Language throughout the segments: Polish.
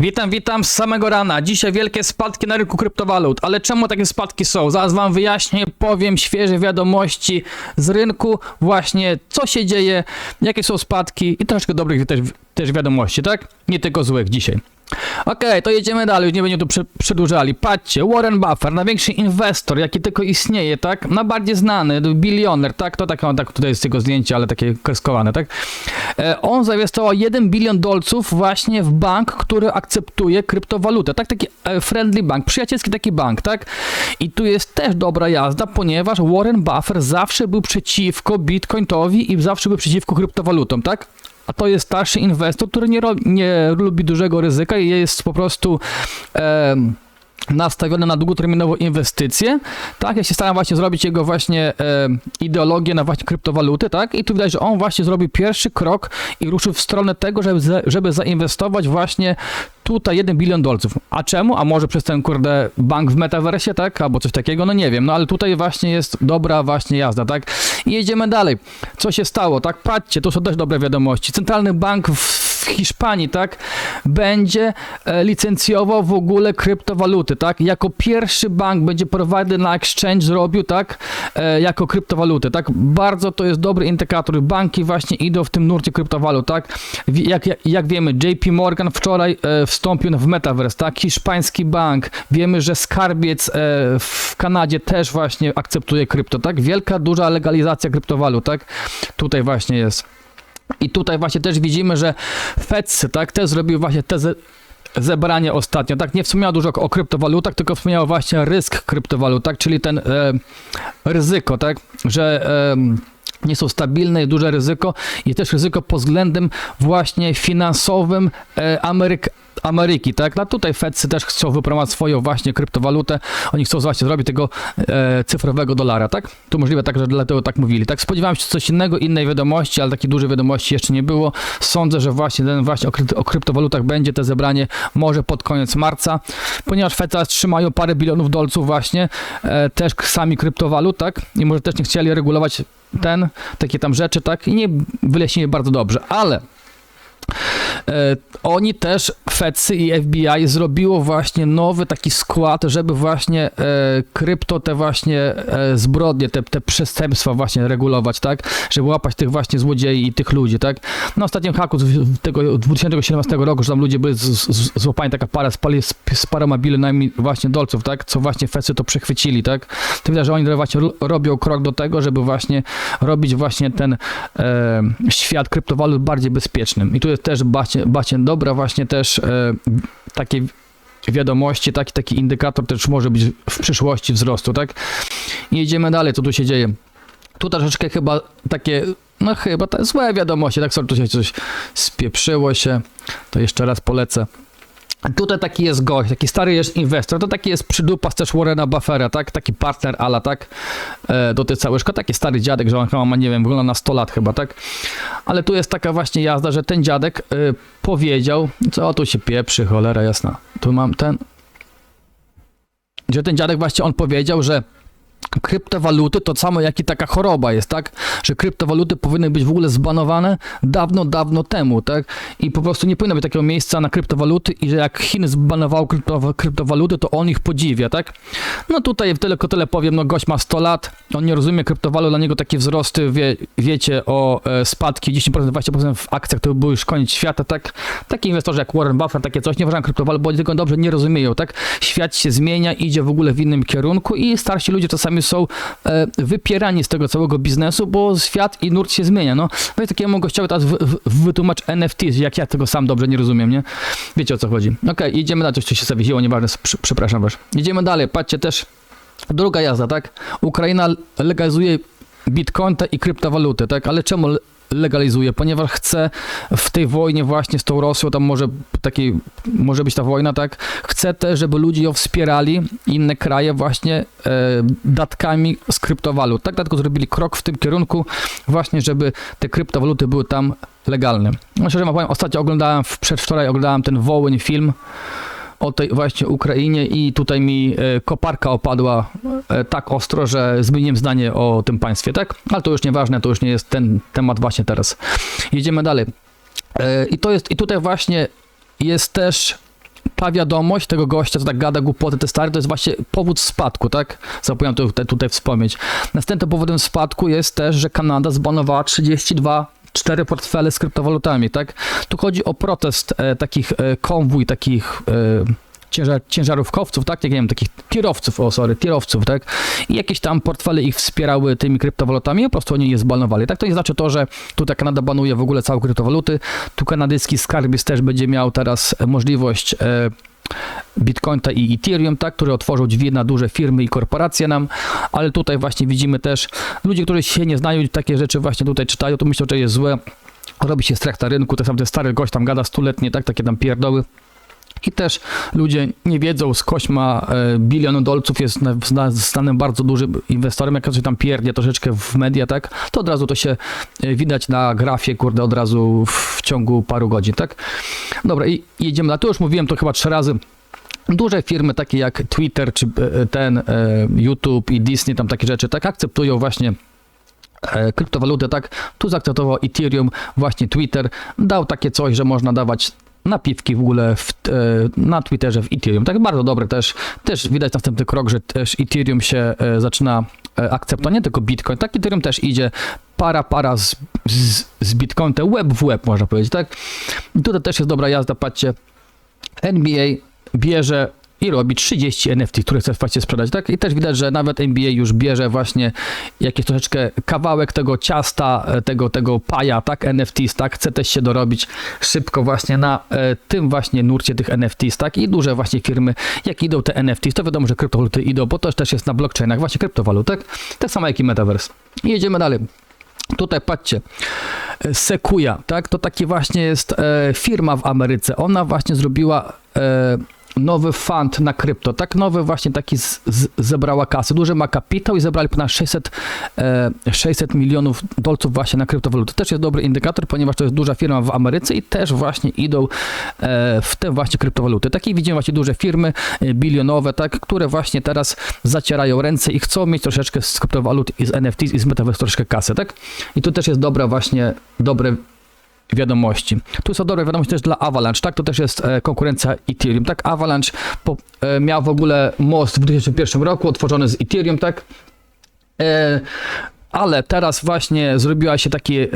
Witam, witam z samego rana. Dzisiaj wielkie spadki na rynku kryptowalut. Ale czemu takie spadki są? Zaraz wam wyjaśnię, powiem świeże wiadomości z rynku, właśnie co się dzieje, jakie są spadki i troszkę dobrych też, też wiadomości, tak? Nie tylko złych dzisiaj. Okej, to jedziemy dalej, już nie będziemy tu prze- przedłużali. Patrzcie, Warren Buffett, największy inwestor, jaki tylko istnieje, tak? Najbardziej znany, bilioner, tak? To tak, tak tutaj jest jego zdjęcie, ale takie kreskowane, tak? E, on zainwestował 1 bilion dolców właśnie w bank, który akceptuje kryptowalutę, tak? Taki e, friendly bank, przyjacielski taki bank, tak? I tu jest też dobra jazda, ponieważ Warren Buffett zawsze był przeciwko Bitcoinowi i zawsze był przeciwko kryptowalutom, tak? A to jest starszy inwestor, który nie, ro- nie lubi dużego ryzyka i jest po prostu nastawiony na długoterminową inwestycję, tak? Ja się staram właśnie zrobić jego właśnie em, ideologię na właśnie kryptowaluty, tak? I tu widać, że on właśnie zrobił pierwszy krok i ruszył w stronę tego, żeby, żeby zainwestować właśnie tutaj 1 bilion dolców. A czemu? A może przez ten kurde bank w metaversie, tak? Albo coś takiego, no nie wiem. No ale tutaj właśnie jest dobra właśnie jazda, tak? I jedziemy dalej. Co się stało, tak? Patrzcie, to są też dobre wiadomości. Centralny bank w w Hiszpanii, tak, będzie e, licencjował w ogóle kryptowaluty, tak, jako pierwszy bank będzie provider na exchange zrobił, tak, e, jako kryptowaluty, tak, bardzo to jest dobry indykator, banki właśnie idą w tym nurcie kryptowalut, tak, jak, jak, jak wiemy, JP Morgan wczoraj e, wstąpił w Metaverse, tak, hiszpański bank, wiemy, że skarbiec w Kanadzie też właśnie akceptuje krypto, tak, wielka, duża legalizacja kryptowalut, tak, tutaj właśnie jest. I tutaj właśnie też widzimy, że FEDS, tak, też zrobił właśnie te ze, zebranie ostatnio, tak, nie wspomniał dużo o kryptowalutach, tylko wspomniał właśnie rysk kryptowalut, tak, czyli ten e, ryzyko, tak, że e, nie są stabilne, duże ryzyko i też ryzyko pod względem właśnie finansowym e, Ameryk Ameryki, tak? No tutaj Fedsy też chcą wypromować swoją właśnie kryptowalutę. Oni chcą właśnie zrobić tego e, cyfrowego dolara, tak? To możliwe tak, że dlatego tak mówili. Tak spodziewałem się coś innego, innej wiadomości, ale takiej dużej wiadomości jeszcze nie było. Sądzę, że właśnie ten właśnie o, o kryptowalutach będzie te zebranie może pod koniec marca, ponieważ Fed teraz trzymają parę bilionów dolców właśnie, e, też sami kryptowalut, tak? I może też nie chcieli regulować ten, takie tam rzeczy, tak? I nie wyjaśnili bardzo dobrze, ale oni też, FEDSy i FBI zrobiło właśnie nowy taki skład, żeby właśnie e, krypto, te właśnie e, zbrodnie, te, te przestępstwa właśnie regulować, tak? Żeby łapać tych właśnie złodziei i tych ludzi, tak? Na ostatnim haku tego 2017 roku, że tam ludzie byli z, z, złapani taka para, spali z, z paroma bilionami właśnie dolców, tak? Co właśnie FEDSy to przechwycili, tak? To widać, że oni właśnie ro- robią krok do tego, żeby właśnie robić właśnie ten e, świat kryptowalut bardziej bezpiecznym. I tu jest też bacie, bacie dobra właśnie też e, takie wiadomości, taki, taki indykator też może być w przyszłości wzrostu, tak? I jedziemy dalej, co tu się dzieje. Tu troszeczkę chyba takie, no chyba te złe wiadomości, tak sobie tu się coś spieprzyło się, to jeszcze raz polecę. Tutaj taki jest gość, taki stary jest inwestor, to taki jest przydupas też Warrena Buffera, tak? Taki partner ala, tak? E, do tej całej szkoły, taki stary dziadek, że on chyba ma, nie wiem, wygląda na 100 lat chyba, tak? Ale tu jest taka właśnie jazda, że ten dziadek y, powiedział, co tu się pieprzy, cholera jasna. Tu mam ten, że ten dziadek właśnie on powiedział, że kryptowaluty to samo jak i taka choroba jest, tak? Że kryptowaluty powinny być w ogóle zbanowane dawno, dawno temu, tak? I po prostu nie powinno być takiego miejsca na kryptowaluty i że jak Chiny zbanowały krypto, kryptowaluty, to on ich podziwia, tak? No tutaj tylko tyle powiem, no gość ma 100 lat, on nie rozumie kryptowalut, dla niego takie wzrosty, wie, wiecie, o e, spadki 10%, 20% w akcjach, to by był już koniec świata, tak? Taki inwestorzy jak Warren Buffett, takie coś, nie uważam kryptowalut, bo oni tego dobrze nie rozumieją, tak? Świat się zmienia, idzie w ogóle w innym kierunku i starsi ludzie czasami są e, wypierani z tego całego biznesu, bo świat i nurt się zmienia, no. Weź takiemu gościowi teraz w, w, wytłumacz NFT, jak ja tego sam dobrze nie rozumiem, nie? Wiecie o co chodzi. Okej, idziemy dalej, coś tu się zawiesiło, nieważne, przepraszam was. Idziemy dalej, patrzcie też, druga jazda, tak? Ukraina legalizuje bitcoin i kryptowaluty, tak? Ale czemu legalizuje? Ponieważ chce w tej wojnie właśnie z tą Rosją, tam może takiej, może być ta wojna, tak? Chce też, żeby ludzie ją wspierali, inne kraje właśnie e, datkami z kryptowalut. Tak, dlatego zrobili krok w tym kierunku właśnie, żeby te kryptowaluty były tam legalne. No szczerze powiem, ostatnio oglądałem, przedwczoraj oglądałem ten Wołyń film, o tej właśnie Ukrainie i tutaj mi e, koparka opadła e, tak ostro, że zmieniłem zdanie o tym państwie, tak? Ale to już nieważne, to już nie jest ten temat właśnie teraz. Jedziemy dalej. E, I to jest, i tutaj właśnie jest też ta wiadomość tego gościa, co tak gada głupoty, te stare, to jest właśnie powód spadku, tak? Zapomniałem tutaj, tutaj wspomnieć. Następnym powodem spadku jest też, że Kanada zbanowała 32 cztery portfele z kryptowalutami, tak? Tu chodzi o protest e, takich e, konwój, takich e, ciężar, ciężarówkowców, tak? Jak nie wiem, takich tirowców, o sorry, tirowców, tak? I jakieś tam portfele ich wspierały tymi kryptowalutami, po prostu oni je zbanowali, tak? To nie znaczy to, że tutaj Kanada banuje w ogóle całe kryptowaluty, tu kanadyjski skarbiec też będzie miał teraz możliwość e, Bitcoina i Ethereum, tak, które otworzą drzwi na duże firmy i korporacje nam, ale tutaj właśnie widzimy też ludzie, którzy się nie znają takie rzeczy właśnie tutaj czytają, to myślą, że jest złe, robi się strach na rynku, tak sam ten stary gość tam gada stuletnie, tak, takie tam pierdoły. I też ludzie nie wiedzą, skąd ma e, bilion dolców, jest znanym bardzo dużym inwestorem, jak ktoś tam pierdnie troszeczkę w media, tak, to od razu to się e, widać na grafie, kurde, od razu w, ciągu paru godzin, tak. Dobra, i jedziemy na to, już mówiłem to chyba trzy razy. Duże firmy takie jak Twitter, czy e, ten YouTube i Disney, tam takie rzeczy, tak akceptują właśnie kryptowaluty, tak. Tu zaakceptował Ethereum, właśnie Twitter, dał takie coś, że można dawać napiwki w ogóle w, e, na Twitterze w Ethereum. Tak bardzo dobre też. Też widać następny krok, że też Ethereum się e, zaczyna e, akceptować, nie tylko Bitcoin. Tak Ethereum też idzie para, para z, z, z Bitcoinem, web w web można powiedzieć, tak. I tutaj też jest dobra jazda, patrzcie. NBA bierze i robi 30 NFT, które chce w fakcie sprzedać, tak? I też widać, że nawet NBA już bierze właśnie jakiś troszeczkę kawałek tego ciasta, e, tego, tego paja, tak? NFTs, tak? Chce też się dorobić szybko właśnie na e, tym właśnie nurcie tych NFTs, tak? I duże właśnie firmy, jak idą te NFTs, to wiadomo, że kryptowaluty idą, bo to też jest na blockchainach, właśnie kryptowalut, tak? Tak samo jak i Metaverse. I jedziemy dalej. Tutaj patrzcie, e, Sequoia, tak? To taki właśnie jest e, firma w Ameryce. Ona właśnie zrobiła e, nowy fund na krypto, tak? Nowy właśnie taki z, z, zebrała kasy. Duży ma kapitał i zebrali ponad 600, e, 600 milionów dolców właśnie na kryptowaluty. Też jest dobry indykator, ponieważ to jest duża firma w Ameryce i też właśnie idą e, w te właśnie kryptowaluty. Takie widzimy właśnie duże firmy e, bilionowe, tak? Które właśnie teraz zacierają ręce i chcą mieć troszeczkę z kryptowalut i z NFTs i z metaverse troszeczkę kasy, tak? I tu też jest dobra właśnie, dobre wiadomości. Tu są dobre wiadomości też dla Avalanche, tak? To też jest e, konkurencja Ethereum, tak? Avalanche po, e, miał w ogóle most w 2001 roku, otworzony z Ethereum, tak? E, ale teraz właśnie zrobiła się taki e,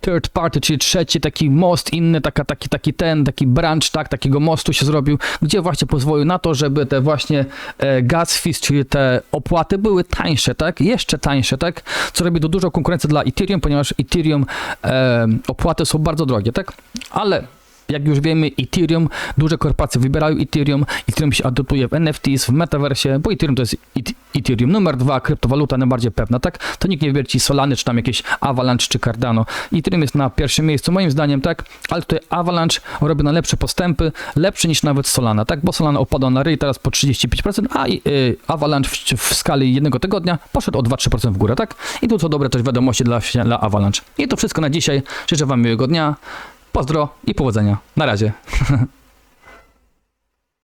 third party, czyli trzeci taki most inny, taka, taki, taki ten, taki branch, tak, takiego mostu się zrobił, gdzie właśnie pozwolił na to, żeby te właśnie e, gas fees, czyli te opłaty były tańsze, tak, jeszcze tańsze, tak, co robi to dużo konkurencji dla Ethereum, ponieważ Ethereum e, opłaty są bardzo drogie, tak, ale jak już wiemy, Ethereum, duże korporacje wybierają Ethereum, Ethereum się adoptuje w NFTs, w metaversie, bo Ethereum to jest Et- Ethereum. Numer dwa, kryptowaluta najbardziej pewna, tak? To nikt nie wybiera ci Solany, czy tam jakieś Avalanche, czy Cardano. Ethereum jest na pierwszym miejscu, moim zdaniem, tak? Ale tutaj Avalanche robi najlepsze postępy, lepsze niż nawet Solana, tak? Bo Solana opadła na ryj teraz po 35%, a y, Avalanche w, w skali jednego tygodnia poszedł o 2-3% w górę, tak? I tu są dobre też wiadomości dla, dla Avalanche. I to wszystko na dzisiaj. Życzę Wam miłego dnia. Pozdro i powodzenia. Na razie.